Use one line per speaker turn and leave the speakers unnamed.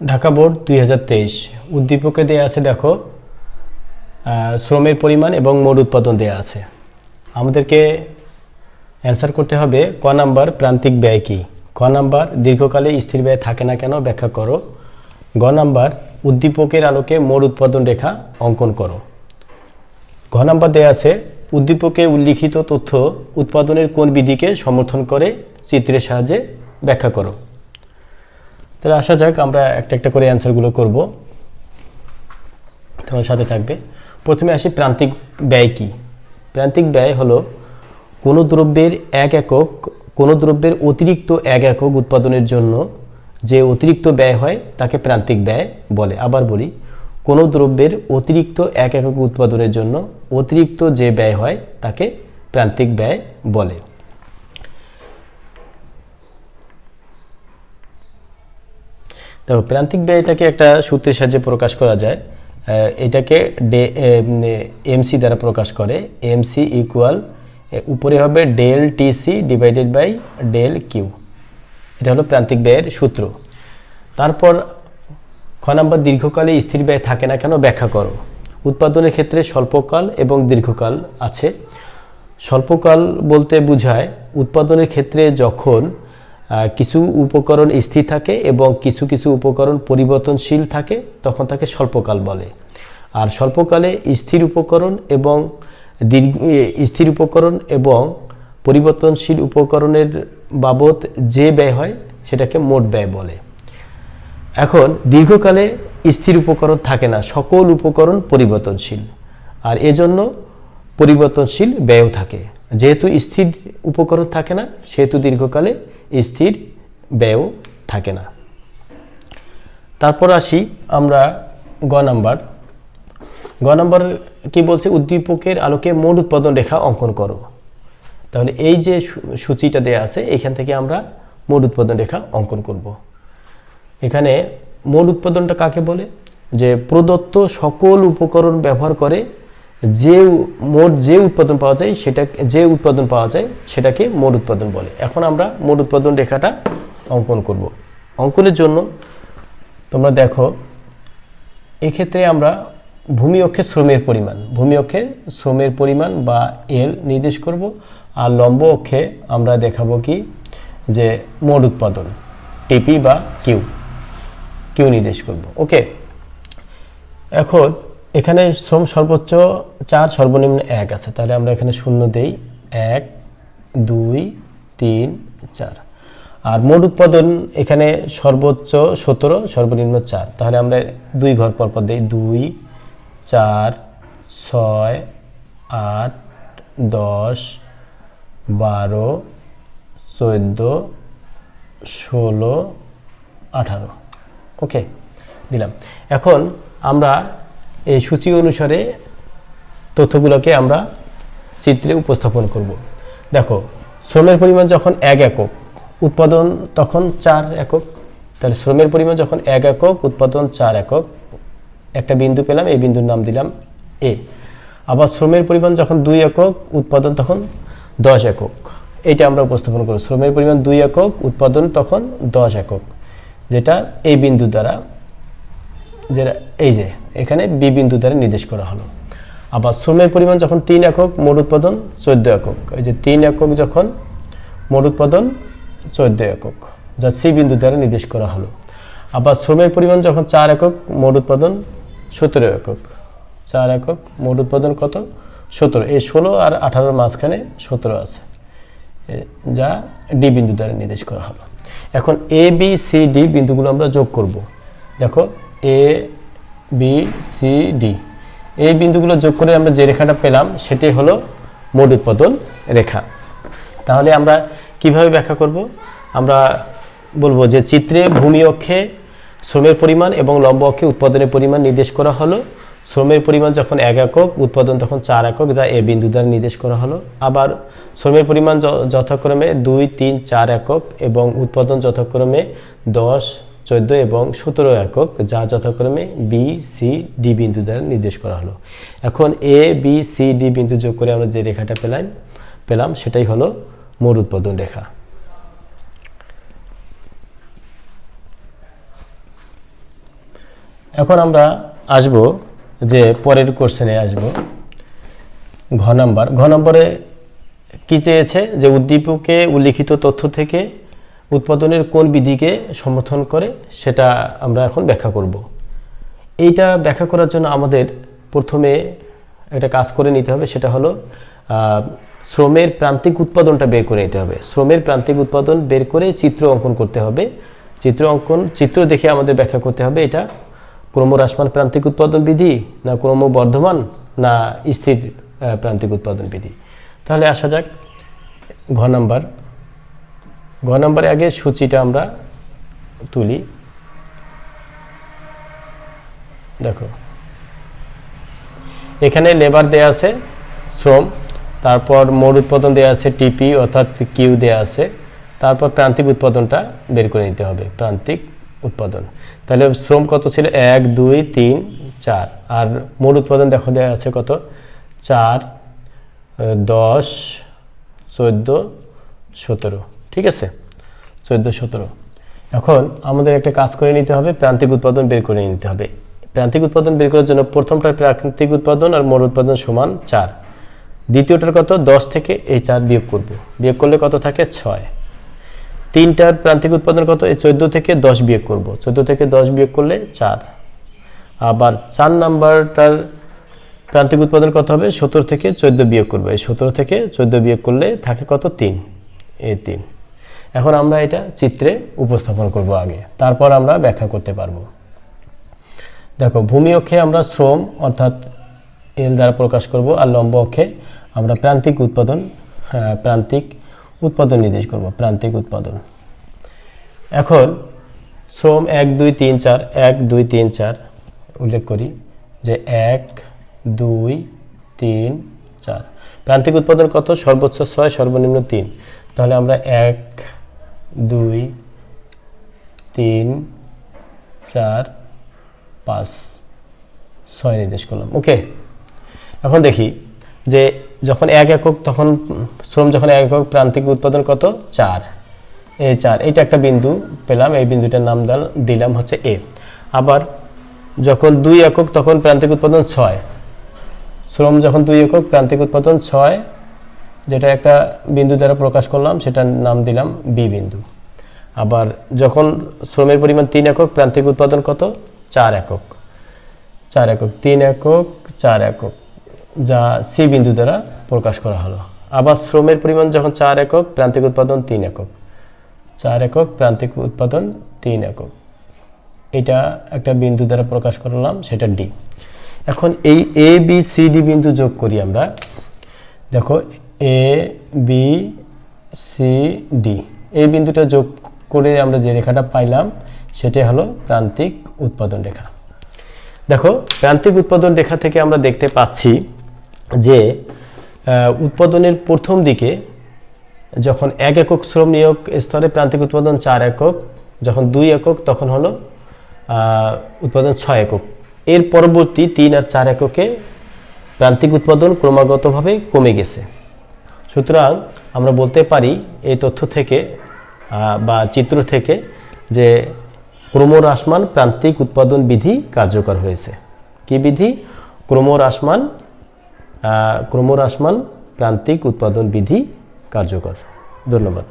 Dhaka board দুই হাজার তেইশ। উদ্দীপকে দেওয়া আছে, দেখো শ্রমের পরিমাণ এবং মোট উৎপাদন দেওয়া আছে। আমাদেরকে অ্যান্সার করতে হবে, ক নাম্বার প্রান্তিক ব্যয় কী? ক নাম্বার দীর্ঘকালে স্থির ব্যয় থাকে না কেন, ব্যাখ্যা করো। গ নাম্বার উদ্দীপকের আলোকে মোট উৎপাদন রেখা অঙ্কন করো। ঘ নাম্বার দেওয়া আছে, উদ্দীপকে উল্লিখিত তথ্য উৎপাদনের কোন বিধিকে সমর্থন করে, চিত্রের সাহায্যে ব্যাখ্যা করো। তাহলে আসা যাক, আমরা একটা একটা করে অ্যান্সারগুলো করব। তোমার সাথে থাকবে। প্রথমে আসি, প্রান্তিক ব্যয় কী? প্রান্তিক ব্যয় হলো কোনো দ্রব্যের এক একক, কোনো দ্রব্যের অতিরিক্ত এক একক উৎপাদনের জন্য যে অতিরিক্ত ব্যয় হয়, তাকে প্রান্তিক ব্যয় বলে। আবার বলি, কোনো দ্রব্যের অতিরিক্ত এক একক উৎপাদনের জন্য অতিরিক্ত যে ব্যয় হয়, তাকে প্রান্তিক ব্যয় বলে। দেখো, প্রান্তিক ব্যয়টাকে একটা সূত্রের সাহায্যে প্রকাশ করা যায়। এটাকে ডে এমসি দ্বারা প্রকাশ করে। এমসি ইকুয়াল উপরে হবে del TC divided by del Q. এটা হলো প্রান্তিক ব্যয়ের সূত্র। তারপর খ নাম্বার, দীর্ঘকালে স্থির ব্যয় থাকে না কেন ব্যাখ্যা করো। উৎপাদনের ক্ষেত্রে স্বল্পকাল এবং দীর্ঘকাল আছে। স্বল্পকাল বলতে বোঝায়, উৎপাদনের ক্ষেত্রে যখন কিছু উপকরণ স্থির থাকে এবং কিছু কিছু উপকরণ পরিবর্তনশীল থাকে, তখন তাকে স্বল্পকাল বলে। আর স্বল্পকালে স্থির উপকরণ এবং দীর্ঘ স্থির উপকরণ এবং পরিবর্তনশীল উপকরণের বাবদ যে ব্যয় হয়, সেটাকে মোট ব্যয় বলে। এখন, দীর্ঘকালে স্থির উপকরণ থাকে না, সকল উপকরণ পরিবর্তনশীল। আর এজন্য পরিবর্তনশীল ব্যয়ও থাকে। যেহেতু স্থির উপকরণ থাকে না, সেহেতু দীর্ঘকালে স্থির ব্যয়ও থাকে না। তারপর আসি আমরা গ নাম্বার। গ নাম্বার কি বলছে? উদ্দীপকের আলোকে মোট উৎপাদন রেখা অঙ্কন করো। তাহলে এই যে সূচিটা দেয়া আছে, এখান থেকে আমরা মোট উৎপাদন রেখা অঙ্কন করব। এখানে মোট উৎপাদনটা কাকে বলে? যে প্রদত্ত সকল উপকরণ ব্যবহার করে যে মোট যে উৎপাদন পাওয়া যায় সেটা যে উৎপাদন পাওয়া যায় সেটাকে মোট উৎপাদন বলে। এখন আমরা মোট উৎপাদন রেখাটা অঙ্কন করব। অঙ্কনের জন্য তোমরা দেখো, এক্ষেত্রে আমরা ভূমি অক্ষে শ্রমের পরিমাণ, ভূমি অক্ষে শ্রমের পরিমাণ বা এল নির্দেশ করব। আর লম্ব অক্ষে আমরা দেখাবো কি? যে মোট উৎপাদন টিপি বা কিউ কিউ নির্দেশ করব। ওকে এখন এখানে শ্রম সর্বোচ্চ চার সর্বনিম্ন এক আছে। তাহলে আমরা এখানে শূন্য দেই। এক, দুই, তিন, চার। আর মোট উৎপাদন এখানে সর্বোচ্চ সতেরো, সর্বনিম্ন চার। তাহলে আমরা দুই ঘর পর পর দিই। দুই, চার, ছয়, আট, দশ, বারো, চোদ্দ, ষোলো, আঠারো। ওকে, দিলাম। এখন আমরা এই সূচি অনুসারে তথ্যগুলোকে আমরা চিত্রে উপস্থাপন করব। দেখো, শ্রমের পরিমাণ যখন এক একক, উৎপাদন তখন চার একক। তাহলে শ্রমের পরিমাণ যখন এক একক, উৎপাদন চার একক। একটা বিন্দু পেলাম, এই বিন্দুর নাম দিলাম এ আবার শ্রমের পরিমাণ যখন দুই একক, উৎপাদন তখন দশ একক। এইটা আমরা উপস্থাপন করব। শ্রমের পরিমাণ দুই একক, উৎপাদন তখন দশ একক। যেটা এই বিন্দু দ্বারা, যেটা এই যে এখানে বি বিন্দু দ্বারা নির্দেশ করা হলো। আবার শ্রমের পরিমাণ যখন তিন একক, মোট উৎপাদন চোদ্দ একক। এই যে তিন একক যখন মোট উৎপাদন চোদ্দ একক, যা সি বিন্দু দ্বারা নির্দেশ করা হলো। আবার শ্রমের পরিমাণ যখন চার একক, মোট উৎপাদন সতেরো একক। চার একক, মোট উৎপাদন কত? সতেরো। এই ষোলো আর আঠারোর মাঝখানে সতেরো আছে যা ডি বিন্দু দ্বারা নির্দেশ করা হলো। এখন এ, বি, সি, ডি বিন্দুগুলো আমরা যোগ করব। দেখো, এ বি সি ডি এই বিন্দুগুলো যোগ করে আমরা যে রেখাটা পেলাম সেটি হলো মোট উৎপাদন রেখা। তাহলে আমরা কীভাবে ব্যাখ্যা করব? আমরা বলব যে চিত্রে ভূমি অক্ষে শ্রমের পরিমাণ এবং লম্ব অক্ষে উৎপাদনের পরিমাণ নির্দেশ করা হলো। শ্রমের পরিমাণ যখন এক একক, উৎপাদন তখন চার একক, যা এ বিন্দু দ্বারা নির্দেশ করা হলো। আবার শ্রমের পরিমাণ যথাক্রমে দুই, তিন, চার একক এবং উৎপাদন যথাক্রমে দশ চোদ্দ এবং সতেরো একক, যা যথাক্রমে বি সি ডি বিন্দু দ্বারা নির্দেশ করা হলো। এখন এ বি সি ডি বিন্দু যোগ করে আমরা যে রেখাটা পেলাম পেলাম সেটাই হলো মোট উৎপাদন রেখা। এখন আমরা আসব যে পরের কোশ্চেনে আসব। ঘ নাম্বার। ঘ নম্বরে কি চেয়েছে? যে উদ্দীপকে উল্লিখিত তথ্য থেকে উৎপাদনের কোন বিধিকে সমর্থন করে সেটা আমরা এখন ব্যাখ্যা করব। এইটা ব্যাখ্যা করার জন্য আমাদের প্রথমে একটা কাজ করে নিতে হবে, সেটা হলো শ্রমের প্রান্তিক উৎপাদনটা বের করে নিতে হবে। শ্রমের প্রান্তিক উৎপাদন বের করে চিত্র অঙ্কন করতে হবে। চিত্র অঙ্কন, চিত্র দেখে আমাদের ব্যাখ্যা করতে হবে এটা, ক্রমহ্রাসমান প্রান্তিক উৎপাদন বিধি না ক্রমবর্ধমান না স্থির প্রান্তিক উৎপাদন বিধি। তাহলে আসা যাক, ঘ নাম্বার। ঘ নাম্বারে আগে সূচিটা আমরা তুলি। দেখো। এখানে লেবার দেয়া আছে, শ্রম, তারপর মোট উৎপাদন দেয়া আছে টিপি অর্থাৎ কিউ দেয়া আছে, তারপর প্রান্তিক উৎপাদনটা বের করে নিতে হবে, প্রান্তিক উৎপাদন। তাহলে শ্রম কত ছিল? এক, দুই, তিন, চার। আর মোট উৎপাদন দেখো দেওয়া আছে কত? চার দশ, চোদ্দ, সতেরো। ঠিক আছে? চোদ্দ সতেরো। এখন আমাদের একটা কাজ করে নিতে হবে, প্রান্তিক উৎপাদন বের করে নিতে হবে। প্রান্তিক উৎপাদন বের করার জন্য প্রথমটার প্রান্তিক উৎপাদন আর মোট উৎপাদন সমান চার। দ্বিতীয়টার কত? দশ থেকে এই চার বিয়োগ করব। বিয়োগ করলে কত থাকে? ছয়। তিনটার প্রান্তিক উৎপাদন কত? এই চোদ্দ থেকে দশ বিয়োগ করব। চোদ্দ থেকে দশ বিয়োগ করলে চার। আবার চার নাম্বারটার প্রান্তিক উৎপাদন কত হবে? সতেরো থেকে চোদ্দ বিয়োগ করব। এই সতেরো থেকে চোদ্দ বিয়োগ করলে থাকে কত? তিন। এই তিন। এখন আমরা এটা চিত্রে উপস্থাপন করব আগে। তারপর আমরা ব্যাখ্যা করতে পারব। দেখো ভূমি অক্ষে আমরা শ্রম অর্থাৎ এল দ্বারা প্রকাশ করব আর লম্ব অক্ষে আমরা প্রান্তিক উৎপাদন হ্যাঁ, প্রান্তিক উৎপাদন নির্দেশ করব প্রান্তিক উৎপাদন। এখন শ্রম এক দুই তিন চার এক দুই তিন চার উল্লেখ করি যে এক দুই তিন চার। প্রান্তিক উৎপাদন কত? সর্বোচ্চ ছয় সর্বনিম্ন তিন। তাহলে আমরা এক দুই, তিন, চার, পাঁচ। ছয় নির্দেশ করলাম। ওকে। এখন দেখি যে যখন এক একক, তখন শ্রম যখন এক একক, প্রান্তিক উৎপাদন কত? চার। এ চার। এইটা একটা বিন্দু পেলাম। এই বিন্দুটার নাম দাল- দিলাম হচ্ছে এ। আবার যখন দুই একক, তখন প্রান্তিক উৎপাদন ছয়। শ্রম যখন দুই একক, প্রান্তিক উৎপাদন ছয়। যেটা একটা বিন্দু দ্বারা প্রকাশ করলাম, সেটার নাম দিলাম বি বিন্দু। আবার যখন শ্রমের পরিমাণ তিন একক, প্রান্তিক উৎপাদন কত? চার একক। চার একক, তিন একক, চার একক, যা সি বিন্দু দ্বারা প্রকাশ করা হলো। আবার শ্রমের পরিমাণ যখন চার একক, প্রান্তিক উৎপাদন তিন একক। চার একক, প্রান্তিক উৎপাদন তিন একক। এটা একটা বিন্দু দ্বারা প্রকাশ করলাম, সেটা ডি এখন এই এ বি সি ডি বিন্দু যোগ করি আমরা। দেখো এ বি সি ডি এই বিন্দুটা যোগ করে আমরা যে রেখাটা পাইলাম, সেটাই হলো প্রান্তিক উৎপাদন রেখা। দেখো, প্রান্তিক উৎপাদন রেখা থেকে আমরা দেখতে পাচ্ছি যে উৎপাদনের প্রথম দিকে যখন এক একক শ্রম নিয়োগ স্তরে প্রান্তিক উৎপাদন চার একক, যখন দুই একক, তখন হলো উৎপাদন ছয় একক। এর পরবর্তী তিন আর চার এককে প্রান্তিক উৎপাদন ক্রমাগতভাবে কমে গেছে। সুতরাং আমরা বলতে পারি এই তথ্য থেকে বা চিত্র থেকে যে ক্রমহ্রাসমান প্রান্তিক উৎপাদন বিধি কার্যকর হয়েছে। কি বিধি? ক্রমহ্রাসমান ক্রমহ্রাসমান প্রান্তিক উৎপাদন বিধি কার্যকর। ধন্যবাদ।